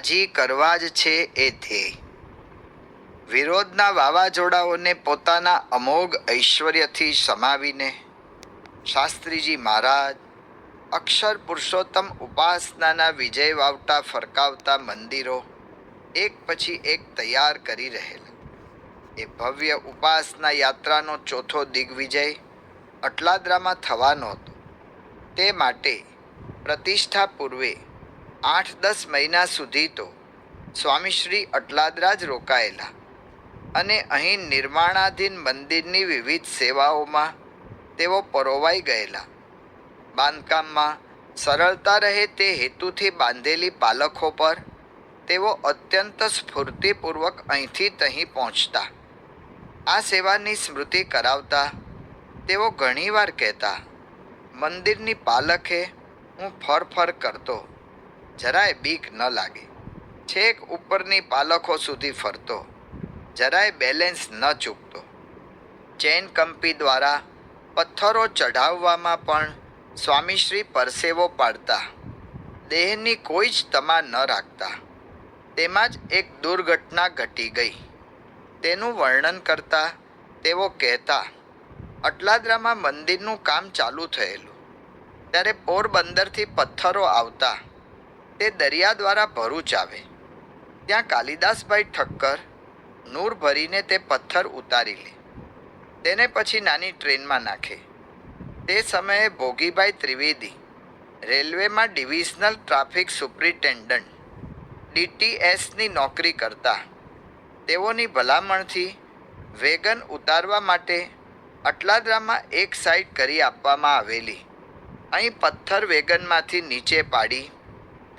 રાજી કરવા જ છે એ ધ્યેય. વિરોધના વાવાઝોડાઓને પોતાના અમોઘ ઐશ્વર્યથી સમાવીને શાસ્ત્રીજી મહારાજ અક્ષર પુરુષોત્તમ ઉપાસનાના વિજય વાવટા ફરકાવતા મંદિરો એક પછી એક તૈયાર કરી રહેલા. એ ભવ્ય ઉપાસના યાત્રાનો ચોથો દિગ્વિજય અટલાદરામાં થવાનો હતો. તે માટે પ્રતિષ્ઠા પૂર્વે આઠ દસ મહિના સુધી તો સ્વામીશ્રી અટલાદરા જ રોકાયેલા અને અહીં નિર્માણાધીન મંદિરની વિવિધ સેવાઓમાં તેઓ પરોવાઈ ગયેલા. બાંધકામમાં સરળતા રહે તે હેતુથી બાંધેલી પાલખો પર તેઓ અત્યંત સ્ફૂર્તિપૂર્વક અહીંથી તહીં પહોંચતા. આ સેવાની સ્મૃતિ કરાવતા તેઓ ઘણીવાર કહેતા, મંદિરની પાલખે હું ફરફર કરતો જરાય બીક ન લાગે. છેક ઉપરની પાલખો સુધી ફરતો. જરાય બેલેન્સ ન ચૂકતો. ચેન કંપી દ્વારા પથ્થરો ચઢાવવામાં પણ સ્વામીશ્રી પરસેવો પાડતા. દેહની કોઈ જ તમા ન રાખતા. તેમાં જ એક દુર્ઘટના ઘટી ગઈ. તેનું વર્ણન કરતા તેઓ કહેતા, અટલાદરામાં મંદિરનું કામ ચાલુ થયેલું. ત્યારે પોરબંદરથી પથ્થરો આવતા. તે દરિયા દ્વારા ભરૂચ આવે. ત્યાં કાલિદાસભાઈ ઠક્કર નૂર ભરીને તે પથ્થર ઉતારી લે. તેને પછી નાની ટ્રેનમાં નાખે. તે સમયે ભોગીભાઈ ત્રિવેદી રેલવેમાં ડિવિઝનલ ટ્રાફિક સુપ્રિન્ટેન્ડન્ટ ડીટીએસની નોકરી કરતા. તેઓની ભલામણથી વેગન ઉતારવા માટે અટલાદરામાં એક સાઈડ કરી આપવામાં આવેલી. અહીં પથ્થર વેગનમાંથી નીચે પાડી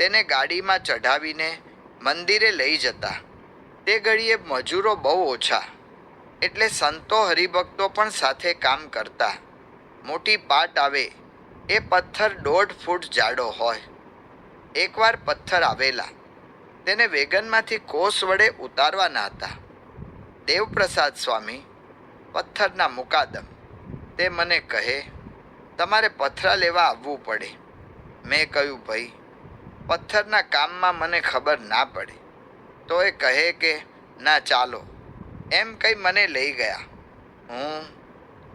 તેને ગાડીમાં ચઢાવીને મંદિરે લઈ જતા. તે ઘડીએ મજૂરો બહુ ઓછા, એટલે સંતો હરિભક્તો પણ સાથે કામ કરતા. મોટી પાટ આવે, એ પથ્થર દોઢ ફૂટ જાડો હોય. એકવાર પથ્થર આવેલા, તેને વેગનમાંથી કોષ વડે ઉતારવાના હતા. દેવપ્રસાદ સ્વામી, પથ્થરના મુકાદમ. તે મને કહે, તમારે પથરા લેવા આવવું પડે. મેં કહ્યું, ભાઈ પથ્થરના કામમાં મને ખબર ના પડી. તો એ કહે કે, ના, ચાલો. એમ કંઈ મને લઈ ગયા. હું,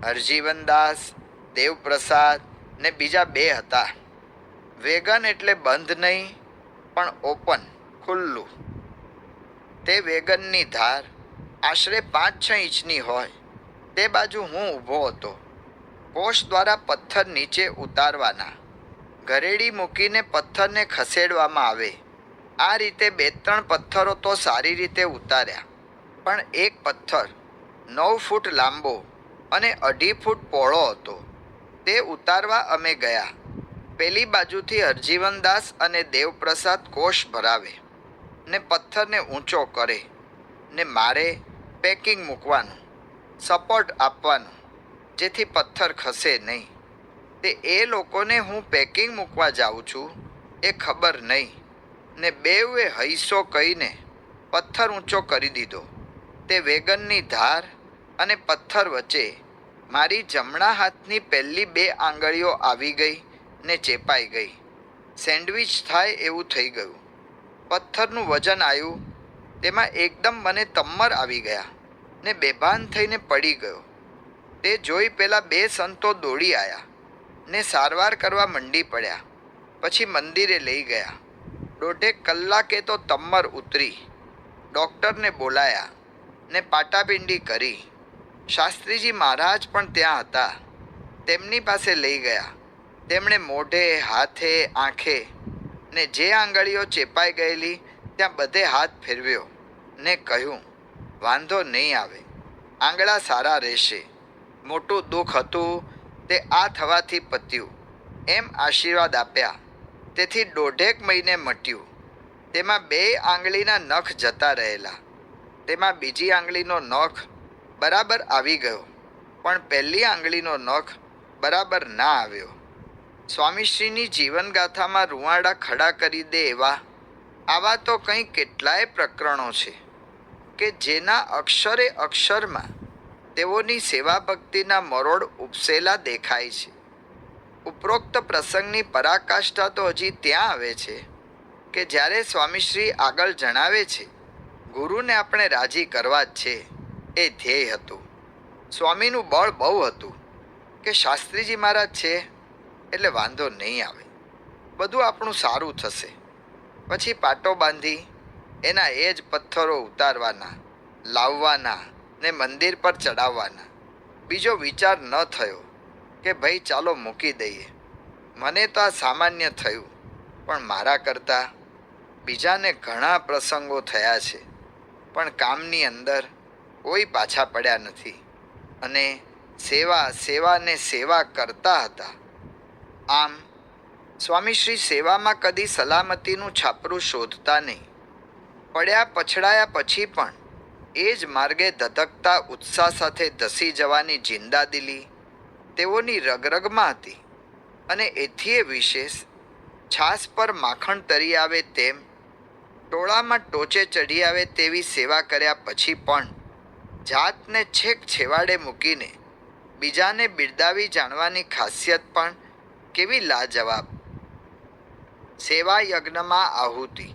હરજીવનદાસ, દેવપ્રસાદ ને બીજા બે હતા. વેગન એટલે બંધ નહીં, પણ ઓપન, ખુલ્લું. તે વેગનની ધાર આશરે પાંચ છ ઇંચની હોય. તે બાજુ હું ઊભો હતો. કોષ દ્વારા પથ્થર નીચે ઉતારવાના. ઘરેડી મૂકીને પથ્થરને ખસેડવામાં આવે. આ રીતે બે ત્રણ પથ્થરો તો સારી રીતે ઉતાર્યા. પણ એક પથ્થર નવ ફૂટ લાંબો અને અઢી ફૂટ પહોળો હતો. તે ઉતારવા અમે ગયા. પેલી બાજુથી હરજીવનદાસ અને દેવપ્રસાદ કોષ ભરાવે ને પથ્થરને ઊંચો કરે ને મારે પેકિંગ મૂકવાનું, સપોર્ટ આપવાનું, જેથી પથ્થર ખસે નહીં. તે એ લોકોને હું પેકિંગ મૂકવા જાઉં છું, એ ખબર નહીં. ને બેઉએ હૈસો કહીને પથ્થર ઊંચો કરી દીધો. તે વેગનની ધાર અને પથ્થર વચ્ચે મારી જમણા હાથની પહેલી બે આંગળીઓ આવી ગઈ ને ચેપાઈ ગઈ. સેન્ડવિચ થાય એવું થઈ ગયું. પથ્થરનું વજન આવ્યું. તેમાં એકદમ મને તમ્મર આવી ગયા ને બેભાન થઈને પડી ગયો. તે જોઈ પહેલાં બે સંતો દોડી આવ્યા ને સારવાર કરવા મંડી પડ્યા. પછી મંદિરે લઈ ગયા. દોઢેક કલાકે તો તમ્મર ઉતરી. ડૉક્ટરને બોલાયા ને પાટાપિંડી કરી. શાસ્ત્રીજી મહારાજ પણ ત્યાં હતા. તેમની પાસે લઈ ગયા. તેમણે મોઢે, હાથે, આંખે ને જે આંગળીઓ ચેપાઈ ગયેલી ત્યાં બધે હાથ ફેરવ્યો ને કહ્યું, વાંધો નહીં આવે. આંગળા સારા રહેશે. મોટું દુઃખ હતું તે આ થવાથી પત્યું. એમ આશીર્વાદ આપ્યા. તેથી દોઢેક મહિને મટ્યું. તેમાં બે આંગળીના નખ જતા રહેલા. તેમાં બીજી આંગળીનો નખ બરાબર આવી ગયો. પણ પહેલી આંગળીનો નખ બરાબર ના આવ્યો. સ્વામીશ્રીની જીવનગાથામાં રૂવાડા ખડા કરી દે એવા, આવા તો કંઈ કેટલાય પ્રકરણો છે કે જેના અક્ષરે અક્ષરમાં તેઓની સેવા ભક્તિના મરોડ ઉપસેલા દેખાય છે. ઉપરોક્ત પ્રસંગની પરાકાષ્ઠા તો હજી ત્યાં આવે છે, કે જ્યારે સ્વામીશ્રી આગળ જણાવે છે, ગુરુને આપણે રાજી કરવા જ છે, એ ધ્યેય હતું. સ્વામીનું બળ બહુ હતું, કે શાસ્ત્રીજી મહારાજ છે, એટલે વાંધો નહીં આવે. બધું આપણું સારું થશે. પછી પાટો બાંધી, એના એ જ પથ્થરો ઉતારવાના, લાવવાના ને મંદિર પર ચડાવવાના. બીજો વિચાર ન થયો કે ભાઈ ચાલો મૂકી દઈએ. મને તો આ સામાન્ય થયું, પણ મારા કરતાં બીજાને ઘણા પ્રસંગો થયા છે, પણ કામની અંદર કોઈ પાછા પડ્યા નથી. અને સેવા સેવા ને સેવા કરતા હતા. આમ સ્વામીશ્રી સેવામાં કદી સલામતીનું છાપરું શોધતા નહીં. પડ્યા, પછડાયા પછી પણ એ જ માર્ગે ધધકતા ઉત્સાહ સાથે ધસી જવાની જિંદાદિલી તેઓની રગરગમાં હતી. અને એથી એ વિશેષ છાસ પર માખણ તરી આવે તેમ, ટોળામાં ટોચે ચઢી આવે તેવી સેવા કર્યા પછી પણ જાતને છેક છેવાડે મૂકીને બીજાને બિરદાવી જાણવાની ખાસિયત પણ કેવી લાજવાબ. સેવા યજ્ઞમાં આહુતિ.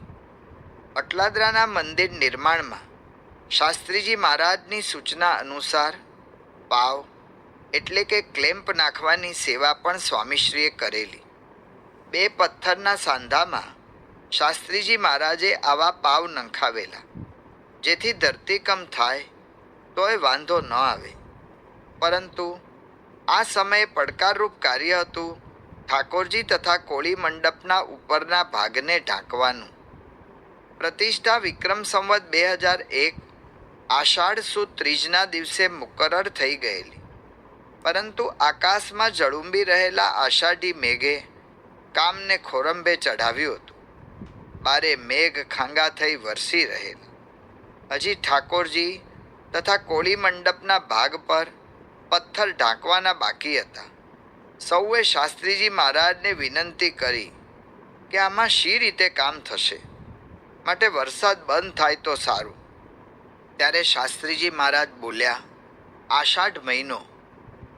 અટલાદરાના મંદિર નિર્માણમાં શાસ્ત્રીજી મહારાજની સૂચના અનુસાર પાવ એટલે કે ક્લેમ્પ નાખવાની સેવા પણ સ્વામીશ્રીએ કરેલી. બે પથ્થરના સાંધામાં શાસ્ત્રીજી મહારાજે આવા પાવ નંખાવેલા. જેથી ધરતીકંપ થાય તોય વાંધો ન આવે. પરંતુ આ સમયે પડકારરૂપ કાર્ય હતું ઠાકોરજી તથા કોળી મંડપના ઉપરના ભાગને ઢાંકવાનું. પ્રતિષ્ઠા વિક્રમ સંવત બે હજાર એક આષાઢ સુદ ત્રીજના દિવસે મુકરર થઈ ગયેલી. પરંતુ આકાશમાં જળુંબી રહેલા આષાઢી મેઘે કામને ખોરંભે ચઢાવ્યું હતું. બારે મેઘ ખાંગા થઈ વરસી રહેલા. હજી ઠાકોરજી તથા કોળી મંડપના ભાગ પર પથ્થર ઢાંકવાના બાકી હતા. સૌએ શાસ્ત્રીજી મહારાજને વિનંતી કરી કે આમાં શી રીતે કામ થશે? માટે વરસાદ બંધ થાય તો સારું. ત્યારે શાસ્ત્રીજી મહારાજ બોલ્યા, આષાઢ મહિનો,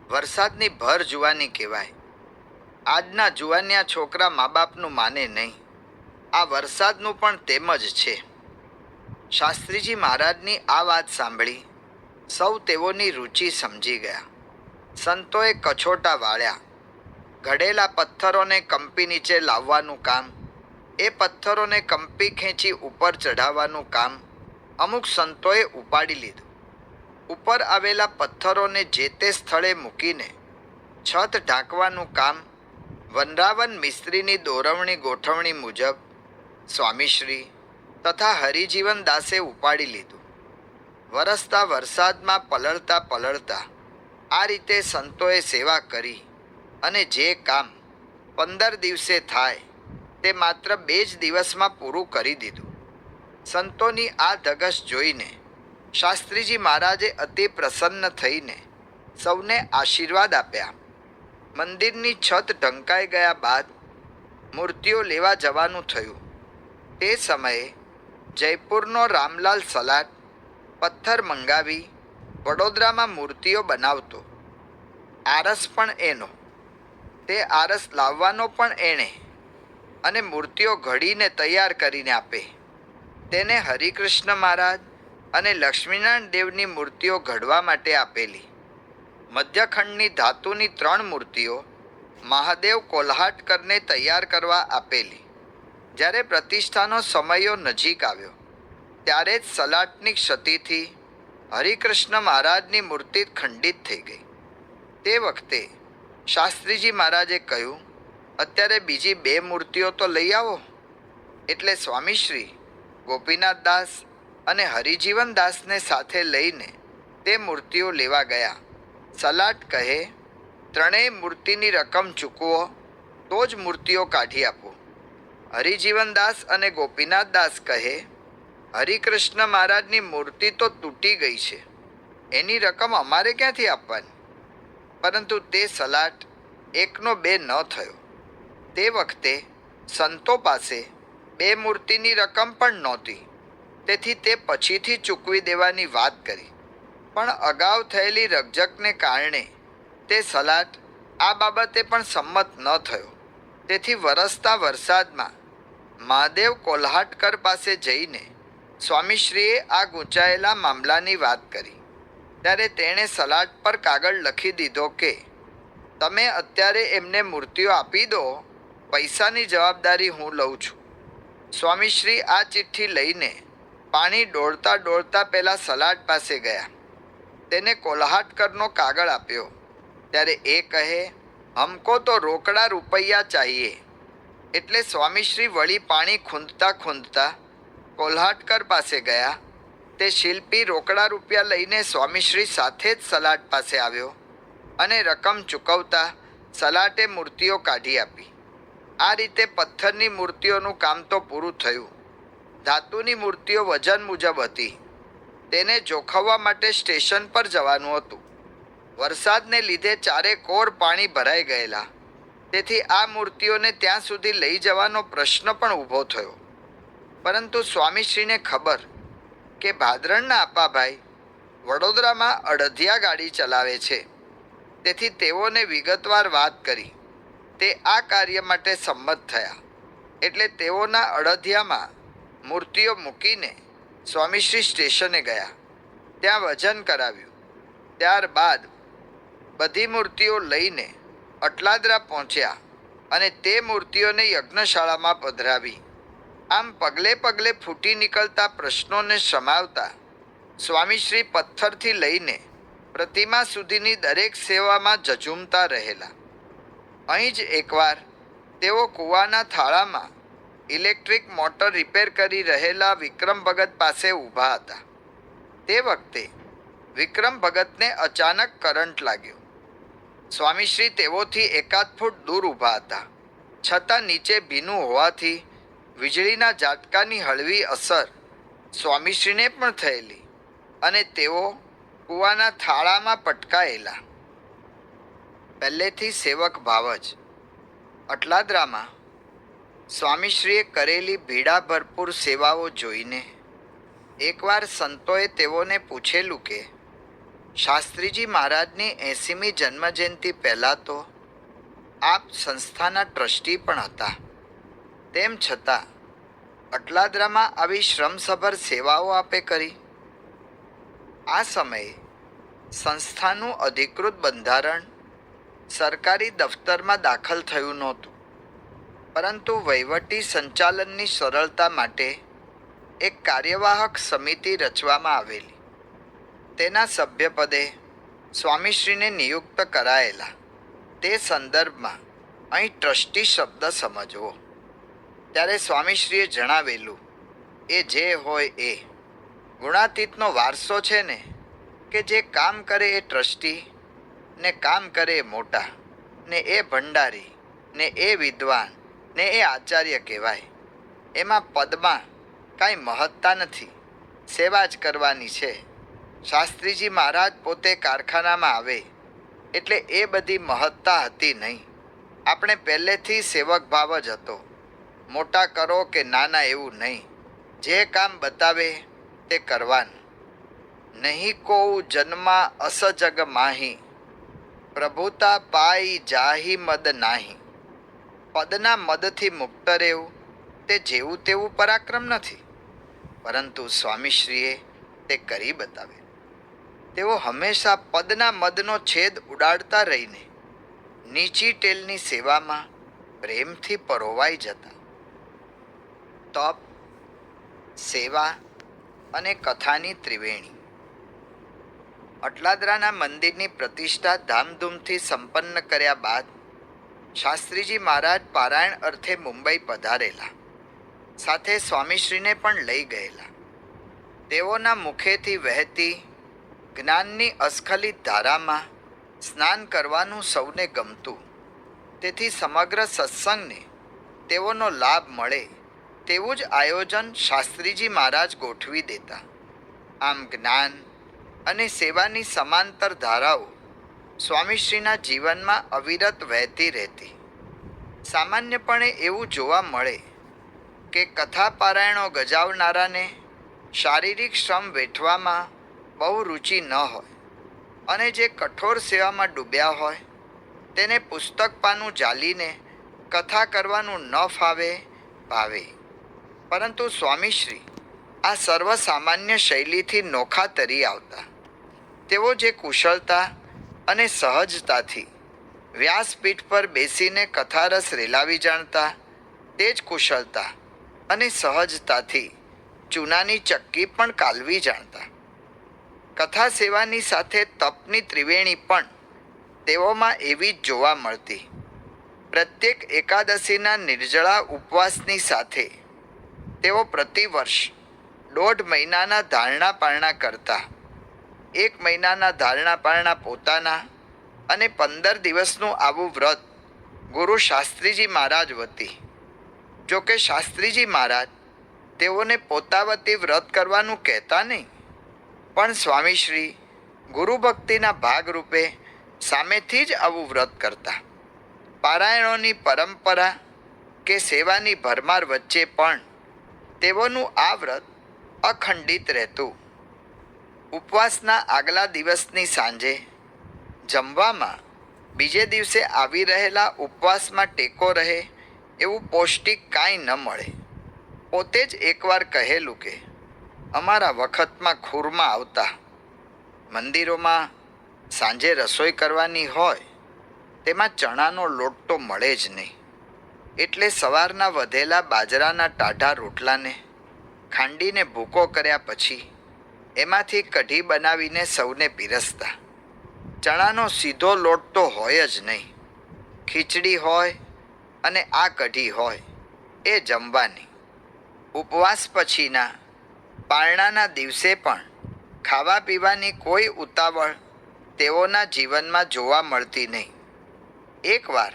વરસાદની ભર જુવાની કહેવાય. આજના જુવાનિયા છોકરા મા બાપનું માને નહીં. આ વરસાદનું પણ તેમ જ છે. શાસ્ત્રીજી મહારાજની આ વાત સાંભળી સૌ તેઓની રુચિ સમજી ગયા. સંતોએ કછોટા વાળ્યા. ઘડેલા પથ્થરોને કંપી નીચે લાવવાનું કામ, એ પથ્થરોને કંપી ખેંચી ઉપર ચઢાવવાનું કામ અમુક સંતોએ ઉપાડી લીધું. ઉપર આવેલા પથ્થરોને જે તે સ્થળે મૂકીને છત ઢાંકવાનું કામ વનરાવન મિસ્ત્રીની દોરવણી ગોઠવણી મુજબ સ્વામીશ્રી તથા હરિજીવન દાસે ઉપાડી લીધું. વરસતા વરસાદમાં પલળતા પલળતા આ રીતે સંતોએ સેવા કરી અને જે કામ પંદર દિવસે થાય તે માત્ર બે જ દિવસમાં પૂરું કરી દીધું. સંતોની આ ધગશ જોઈને શાસ્ત્રીજી મહારાજે અતિ પ્રસન્ન થઈને સૌને આશીર્વાદ આપ્યા. મંદિરની છત ઢંકાઈ ગયા બાદ મૂર્તિઓ લેવા જવાનું થયું. તે સમયે જયપુરનો રામલાલ સલાટ પથ્થર મંગાવી વડોદરામાં મૂર્તિઓ બનાવતો. આરસ પણ એનો. તે આરસ લાવવાનો પણ એણે અને મૂર્તિઓ ઘડીને તૈયાર કરીને આપે. તેને હરિકૃષ્ણ મહારાજ અને લક્ષ્મીનારાયણ દેવની મૂર્તિઓ ઘડવા માટે આપેલી. મધ્યખંડની ધાતુની ત્રણ મૂર્તિઓ મહાદેવ કોલ્હાટકરને તૈયાર કરવા આપેલી. જ્યારે પ્રતિષ્ઠાનો સમયો નજીક આવ્યો, ત્યારે જ સલાટની ક્ષતિથી હરિકૃષ્ણ મહારાજની મૂર્તિ ખંડિત થઈ ગઈ. તે વખતે શાસ્ત્રીજી મહારાજે કહ્યું, અત્યારે બીજી બે મૂર્તિઓ તો લઈ આવો. એટલે સ્વામીશ્રી ગોપીનાથ દાસ અને હરિજીવન દાસને સાથે લઈને તે મૂર્તિઓ લેવા ગયા. સલાટ કહે, ત્રણેય મૂર્તિની રકમ ચૂકવો, તો જ મૂર્તિઓ કાઢી આપો. હરિજીવન દાસ અને ગોપીનાથ દાસ કહે, હરિકૃષ્ણ મહારાજની મૂર્તિ તો તૂટી ગઈ છે. એની રકમ અમારે ક્યાંથી આપવાની? પરંતુ તે સલાટ એકનો બે ન થયો. તે વખતે સંતો પાસે બે મૂર્તિની રકમ પણ નહોતી. તેથી તે પછીથી ચૂકવી દેવાની વાત કરી. પણ અગાઉ થયેલી રકઝકને કારણે તે સલાટ આ બાબતે પણ સંમત ન થયો. તેથી વરસતા વરસાદમાં મહાદેવ કોલ્હાટકર પાસે જઈને સ્વામીશ્રીએ આ ગૂંચાયેલા મામલાની વાત કરી. ત્યારે તેણે સલાડ પર કાગળ લખી દીધો કે, તમે અત્યારે એમને મૂર્તિઓ આપી દો, પૈસાની જવાબદારી હું લઉં છું. સ્વામીશ્રી આ ચિઠ્ઠી લઈને પાણી દોડતા દોડતા પહેલાં સલાડ પાસે ગયા. તેને કોલ્હાટકરનો કાગળ આપ્યો. ત્યારે એ કહે, હમકો તો રોકડા રૂપિયા ચાહીએ. એટલે સ્વામીશ્રી વળી પાણી ખૂંદતા ખૂંદતા કોલ્હાટકર પાસે ગયા. તે શિલ્પી રોકડા રૂપિયા લઈને સ્વામીશ્રી સાથે જ સલાડ પાસે આવ્યો અને રકમ ચૂકવતા સલાટે મૂર્તિઓ કાઢી આપી. આ રીતે પથ્થરની મૂર્તિઓનું કામ તો પૂરું થયું. ધાતુની મૂર્તિઓ વજન મુજબ હતી. તેને જોખવવા માટે સ્ટેશન પર જવાનું હતું. વરસાદને લીધે ચારે કોર પાણી ભરાઈ ગયેલા. તેથી આ મૂર્તિઓને ત્યાં સુધી લઈ જવાનો પ્રશ્ન પણ ઊભો થયો. પરંતુ સ્વામીશ્રીને ખબર કે ભાદરણના આપાભાઈ વડોદરામાં અડધિયા ગાડી ચલાવે છે. તેથી તેઓને વિગતવાર વાત કરી. તે આ કાર્ય માટે સંમત થયા. એટલે તેઓના અડધિયામાં મૂર્તિઓ મૂકીને સ્વામીશ્રી સ્ટેશને ગયા. ત્યાં વજન કરાવ્યું. ત્યારબાદ બધી મૂર્તિઓ લઈને અટલાદરા પહોંચ્યા અને તે મૂર્તિઓને યજ્ઞશાળામાં પધરાવી. આમ પગલે પગલે ફૂટી નીકળતા પ્રશ્નોને સમાવતા સ્વામીશ્રી પથ્થરથી લઈને પ્રતિમા સુધીની દરેક સેવામાં જજુમતા રહેલા. અહીં જ એકવાર તેઓ કૂવાના થાળામાં ઇલેક્ટ્રિક મોટર રિપેર કરી રહેલા વિક્રમ ભગત પાસે ઊભા હતા. તે વખતે વિક્રમ ભગતને અચાનક કરંટ લાગ્યો. સ્વામીશ્રી તેઓથી એકાદ ફૂટ દૂર ઊભા હતા. છતાં નીચે ભીનું હોવાથી વીજળીના ઝાટકાની હળવી અસર સ્વામીશ્રીને પણ થયેલી અને તેઓ કૂવાના થાળામાં પટકાયેલા. પહેલેથી સેવક ભાવ જ. અટલાદરામાં સ્વામીશ્રીએ કરેલી ભીડા ભરપૂર સેવાઓ જોઈને એકવાર સંતોએ તેઓને પૂછેલું કે, શાસ્ત્રીજી મહારાજની એંસીમી જન્મજયંતિ પહેલાં તો આપ સંસ્થાના ટ્રસ્ટી પણ હતા. તેમ છતાં અટલાદરામાં આવી શ્રમસભર સેવાઓ આપે કરી. આ સમયે સંસ્થાનું અધિકૃત બંધારણ સરકારી દફતરમાં દાખલ થયું નહોતું. પરંતુ વહીવટી સંચાલનની સરળતા માટે એક કાર્યવાહક સમિતિ રચવામાં આવેલી. તેના સભ્યપદે સ્વામીશ્રીને નિયુક્ત કરાયેલા. તે સંદર્ભમાં અહીં ટ્રસ્ટી શબ્દ સમજવો. ત્યારે સ્વામીશ્રીએ જણાવેલું, એ જે હોય એ. ગુણાતીતનો વારસો છે ને, કે જે કામ કરે એ ટ્રસ્ટી ને કામ કરે મોટા, ને એ ભંડારી, ને એ વિદ્વાન, ને એ આચાર્ય કહેવાય. એમાં પદમાં કાંઈ મહત્તા નથી, સેવા જ કરવાની છે. શાસ્ત્રીજી મહારાજ પોતે કારખાનામાં આવે, એટલે એ બધી મહત્તા હતી નહીં. આપણે પહેલેથી સેવક ભાવ જ હતો. મોટા કરો કે નાના એવું નહીં. જે કામ બતાવે તે કરવાનું. નહીં કહું જન્મા અસજગ માહી પ્રભુતા પાઈ જાહી મદ નાહી. પદના મદથી મુક્ત રહેવું, તે જેવું તેવું પરાક્રમ નથી. પરંતુ સ્વામીશ્રીએ તે કરી બતાવે. તેઓ હંમેશા પદના મદનો છેદ ઉડાડતા રહીને નીચી ટેલની સેવામાં પ્રેમથી પરોવાઈ જતા. તપ, સેવા અને કથાની ત્રિવેણી. અટલાદરાના મંદિરની પ્રતિષ્ઠા ધામધૂમથી સંપન્ન કર્યા બાદ શાસ્ત્રીજી મહારાજ પારાયણ અર્થે મુંબઈ પધારેલા. સાથે સ્વામીશ્રીને પણ લઈ ગયેલા. તેઓના મુખેથી વહેતી જ્ઞાનની અસ્ખલિત ધારામાં સ્નાન કરવાનું સૌને ગમતું. તેથી સમગ્ર સત્સંગને તેઓનો લાભ મળે તેવું જ આયોજન શાસ્ત્રીજી મહારાજ ગોઠવી દેતા. આમ જ્ઞાન અને સેવાની સમાંતર ધારાઓ સ્વામીશ્રીના જીવનમાં અવિરત વહેતી રહેતી. સામાન્યપણે એવું જોવા મળે કે કથા પારાયણો ગજાવનારાને શારીરિક શ્રમ વેઠવામાં બહુ રુચિ ન હોય અને જે કઠોર સેવામાં ડૂબ્યા હોય તેને પુસ્તક પાનું જાલીને કથા કરવાનું ન ફાવે, ભાવે. પરંતુ સ્વામીશ્રી આ સર્વસામાન્ય શૈલીથી નોખા તરી આવતા. તેઓ જે કુશળતા અને સહજતાથી વ્યાસપીઠ પર બેસીને કથારસ રેલાવી જાણતા, તે જ કુશળતા અને સહજતાથી ચૂનાની ચક્કી પણ કાલવી જાણતા. કથા સેવાની સાથે તપની ત્રિવેણી પણ તેઓમાં એવી જ જોવા મળતી. પ્રત્યેક એકાદશીના નિર્જળા ઉપવાસની સાથે તેઓ પ્રતિવર્ષ દોઢ મહિનાના ધારણા પારણા કરતા એક મહિનાના ધારણા પારણા પોતાના અને પંદર દિવસનું આવું વ્રત ગુરુ શાસ્ત્રીજી મહારાજ વતી. જોકે શાસ્ત્રીજી મહારાજ તેઓને પોતા વતી વ્રત કરવાનું કહેતા નહીં. પણ સ્વામીશ્રી ગુરુ ભક્તિના ભાગરૂપે સામેથી જ આવું વ્રત કરતા. પારાયણોની પરંપરા કે સેવાની ભરમાર વચ્ચે પણ તેઓનું આ વ્રત અખંડિત રહેતું. ઉપવાસના આગલા દિવસની સાંજે જમવામાં બીજે દિવસે આવી રહેલા ઉપવાસમાં ટેકો રહે એવું પૌષ્ટિક કાંઈ ન મળે. પોતે જ એકવાર કહેલું કે, અમારા વખતમાં ખૂરમાં આવતા મંદિરોમાં સાંજે રસોઈ કરવાની હોય, તેમાં ચણાનો લોટ તો મળે જ નહીં. એટલે સવારના વધેલા બાજરાના ટાઢા રોટલાને ખાંડીને ભૂકો કર્યા પછી એમાંથી કઢી બનાવીને સૌને પીરસતા. ચણાનો સીધો લોટ તો હોય જ નહીં. ખીચડી હોય અને આ કઢી હોય, એ જમવાની. ઉપવાસ પછીના, પારણાના દિવસે પણ ખાવા પીવાની કોઈ ઉતાવળ તેઓના જીવનમાં જોવા મળતી નહીં. એકવાર,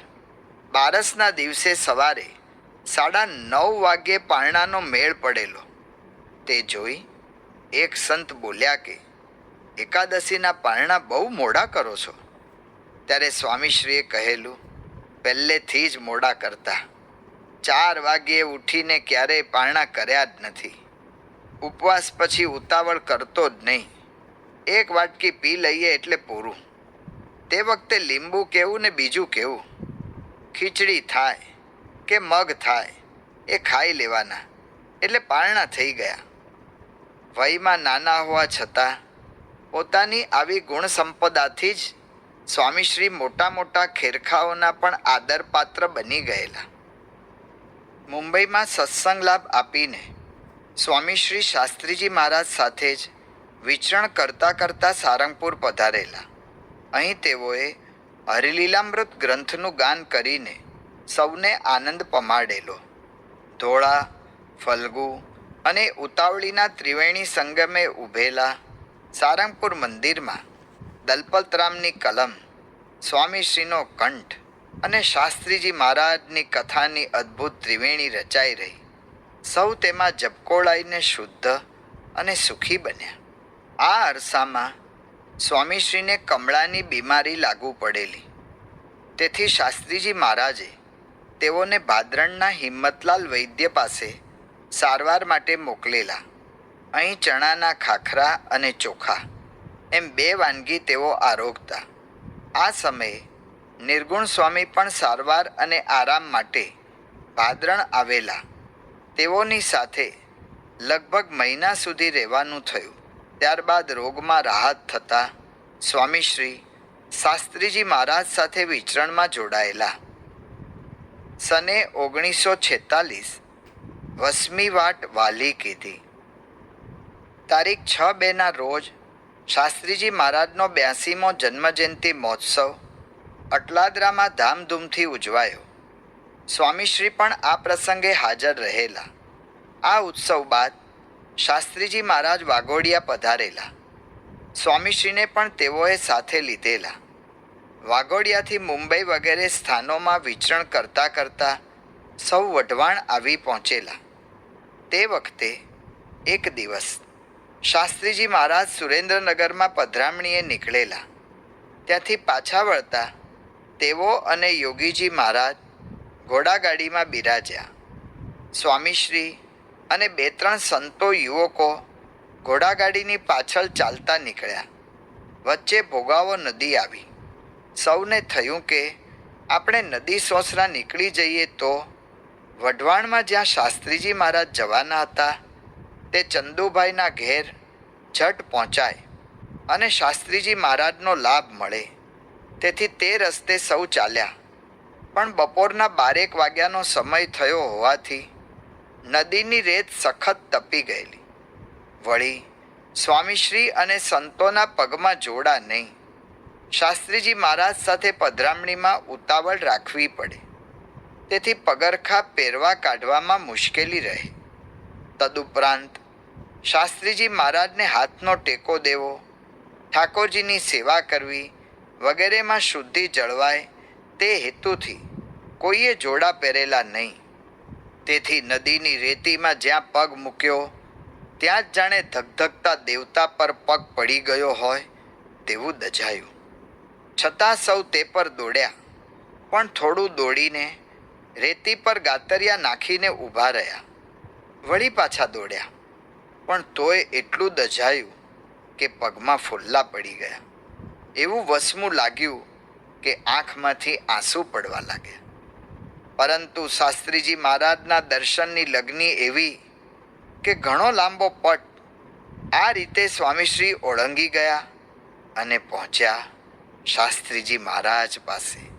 બારસના દિવસે સવારે સાડા નવ વાગ્યે પારણાનો મેળ પડેલો. તે જોઈ એક સંત બોલ્યા કે, એકાદશીના પારણા બહુ મોડા કરો છો. ત્યારે સ્વામીશ્રીએ કહેલું, પહેલેથી જ મોડા કરતા. ચાર વાગ્યે ઉઠીને ક્યારેય પારણા કર્યા જ નથી. ઉપવાસ પછી ઉતાવળ કરતો જ નહીં. એક વાટકી પી લઈએ એટલે પૂરું. તે વખતે લીંબુ કેવું ને બીજું કેવું? ખીચડી થાય કે મગ થાય એ ખાઈ લેવાના. એટલે પારણા થઈ ગયા. વયમાં નાના હોવા છતાં પોતાની આવી ગુણ સંપદાથી જ સ્વામીશ્રી મોટા મોટા ખેરખાઓના પણ આદરપાત્ર બની ગયેલા. મુંબઈમાં સત્સંગ લાભ આપીને સ્વામીશ્રી શાસ્ત્રીજી મહારાજ સાથે જ વિચરણ કરતા કરતા સારંગપુર પધારેલા. અહીં તેઓએ હરિલીલામૃત ગ્રંથનું ગાન કરીને સૌને આનંદ પમાડેલો. ધોળા, ફલ્ગુ અને ઉતાવળીના ત્રિવેણી સંગમે ઊભેલા સારંગપુર મંદિરમાં દલપતરામની કલમ, સ્વામીશ્રીનો કંઠ અને શાસ્ત્રીજી મહારાજની કથાની અદ્ભુત ત્રિવેણી રચાઈ રહી. સૌ તેમાં જપકોળાઈને શુદ્ધ અને સુખી બન્યા. આ અરસામાં સ્વામીશ્રીને કમળાની બીમારી લાગુ પડેલી. તેથી શાસ્ત્રીજી મહારાજે તેઓને ભાદરણના હિંમતલાલ વૈદ્ય પાસે સારવાર માટે મોકલેલા. અહીં ચણાના ખાખરા અને ચોખા. એમ બે વાનગી તેઓ આરોગતા. આ સમયે નિર્ગુણ સ્વામી પણ સારવાર અને આરામ માટે ભાદરણ આવેલા. તેઓની સાથે લગભગ મહિના સુધી રહેવાનું થયું. ત્યારબાદ રોગમાં રાહત થતાં સ્વામીશ્રી શાસ્ત્રીજી મહારાજ સાથે વિચરણમાં જોડાયેલા. સને ઓગણીસો છેતાલીસ વસમી વાટ વાલી કીધી. તારીખ છ બેના રોજ શાસ્ત્રીજી મહારાજનો બ્યાસીમો જન્મજયંતિ મહોત્સવ અટલાદરામાં ધામધૂમથી ઉજવાયો. સ્વામીશ્રી પણ આ પ્રસંગે હાજર રહેલા. આ ઉત્સવ બાદ શાસ્ત્રીજી મહારાજ વાઘોડિયા પધારેલા. સ્વામીશ્રીને પણ તેઓએ સાથે લીધેલા. વાઘોડિયાથી મુંબઈ વગેરે સ્થાનોમાં વિચરણ કરતા કરતા સૌ વઢવાણ આવી પહોંચેલા. તે વખતે એક દિવસ શાસ્ત્રીજી મહારાજ સુરેન્દ્રનગરમાં પધરામણીએ નીકળેલા. ત્યાંથી પાછા વળતા તેઓ અને યોગીજી મહારાજ ઘોડાગાડીમાં બિરાજ્યા. સ્વામીશ્રી અને બે ત્રણ સંતો યુવકો ઘોડાગાડીની પાછળ ચાલતા નીકળ્યા. વચ્ચે ભોગાવો નદી આવી. સૌને થયું કે આપણે નદી સોસરા નીકળી જઈએ તો વઢવાણમાં જ્યાં શાસ્ત્રીજી મહારાજ જવાના હતા, તે ચંદુભાઈના ઘેર ઝટ પહોંચાય અને શાસ્ત્રીજી મહારાજનો લાભ મળે. તેથી તે રસ્તે સૌ ચાલ્યા. પણ બપોરના બારેક વાગ્યાનો સમય થયો હોવાથી નદીની રેત સખત તપી ગયેલી. વળી સ્વામીશ્રી અને સંતોના પગમાં જોડા નહીં. શાસ્ત્રીજી મહારાજ સાથે પધરામણીમાં ઉતાવળ રાખવી પડે. તેથી પગરખા પહેરવા કાઢવામાં મુશ્કેલી રહે. તદુપરાંત શાસ્ત્રીજી મહારાજને હાથનો ટેકો દેવો, ઠાકોરજીની સેવા કરવી વગેરેમાં શુદ્ધિ જળવાય તે હેતુથી કોઈએ જોડા પહેરેલા નહીં. તેથી નદીની રેતીમાં જ્યાં પગ મૂક્યો, ત્યાં જ જાણે ધગધગતા દેવતા પર પગ પડી ગયો હોય તેવું દજાયું. છતાં સૌ તે પર દોડ્યા, પણ થોડું દોડીને રેતી પર ગાતરિયા નાખીને ઊભા રહ્યા. વળી પાછા દોડ્યા. પણ તોય એટલું દજાયું કે પગમાં ફોલ્લા પડી ગયા. એવું વસમું લાગ્યું કે આંખમાંથી આંસુ પડવા લાગ્યા. પરંતુ શાસ્ત્રીજી મહારાજના દર્શનની લગ્ની એવી કે ઘણો લાંબો પટ આ રીતે સ્વામીશ્રી ઓળંગી ગયા અને પહોંચ્યા શાસ્ત્રીજી મહારાજ પાસે.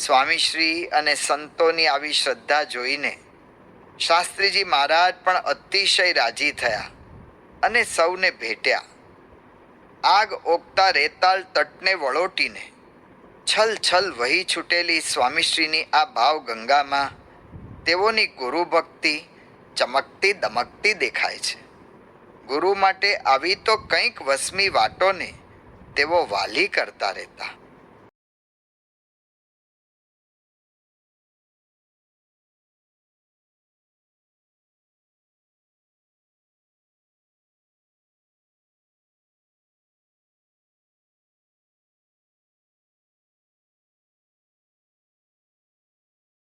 સ્વામીશ્રી અને સંતોની આવી શ્રદ્ધા જોઈને શાસ્ત્રીજી મહારાજ પણ અતિશય રાજી થયા અને સૌને ભેટ્યા. આગ ઓગતા રેતાળ તટને વળોટીને છલ છલ વહી છૂટેલી સ્વામીશ્રીની આ ભાવ ગંગામાં તેઓની ગુરુ ભક્તિ ચમકતી દમકતી દેખાય છે. ગુરુ માટે આવી તો કંઈક વસમી વાટોને તેઓ વાલી કરતા રહેતા.